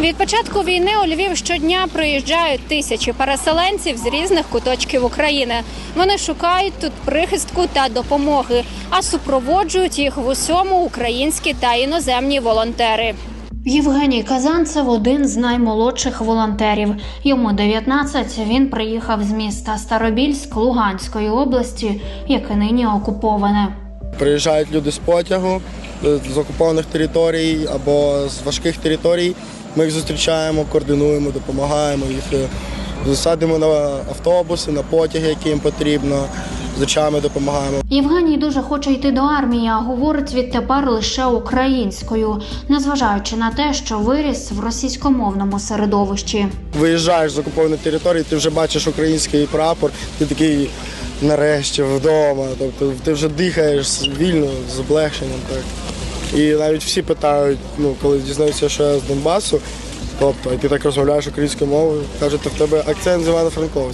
Від початку війни у Львів щодня приїжджають тисячі переселенців з різних куточків України. Вони шукають тут прихистку та допомоги, а супроводжують їх в усьому українські та іноземні волонтери. Євгеній Казанцев один з наймолодших волонтерів. Йому 19, Він приїхав з міста Старобільськ Луганської області, яке нині окуповане. Приїжджають люди з потягу е, з окупованих територій або з важких територій. Ми їх зустрічаємо, координуємо, допомагаємо їх. е, Засадимо на автобуси, на потяги, які їм потрібно, з речами допомагаємо. Євгеній дуже хоче йти до армії, а говорить відтепер лише українською, незважаючи на те, що виріс в російськомовному середовищі. Виїжджаєш з окупованої території, ти вже бачиш український прапор, ти такий нарешті вдома. Тобто ти вже дихаєш вільно, з облегшенням. Так. І навіть всі питають, ну, коли дізнаються, що я з Донбасу, тобто, і ти так розмовляєш українською мовою, кажуть, то в тебе акцент з Івано-Франковська.